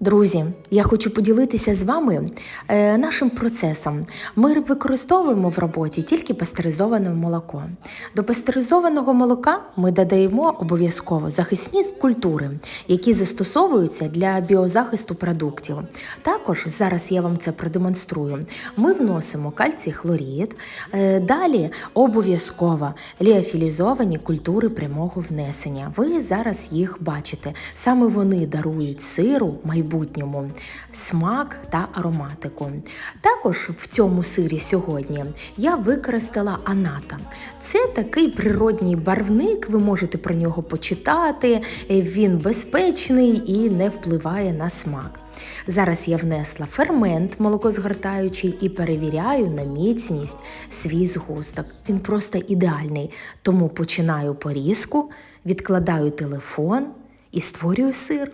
Друзі, я хочу поділитися з вами е, нашим процесом. Ми використовуємо в роботі тільки пастеризоване молоко. До пастеризованого молока ми додаємо обов'язково захисні культури, які застосовуються для біозахисту продуктів. Також зараз я вам це продемонструю. Ми вносимо кальцій хлорід, е, далі обов'язково ліофілізовані культури прямого внесення. Ви зараз їх бачите. Саме вони дарують сиру майбутньому смак та ароматику. Також в цьому сирі сьогодні я використала аната. Це такий природній барвник, ви можете про нього почитати. Він безпечний і не впливає на смак. Зараз я внесла фермент молокозгортаючий і перевіряю на міцність свій згусток. Він просто ідеальний. Тому починаю порізку, відкладаю телефон і створюю сир.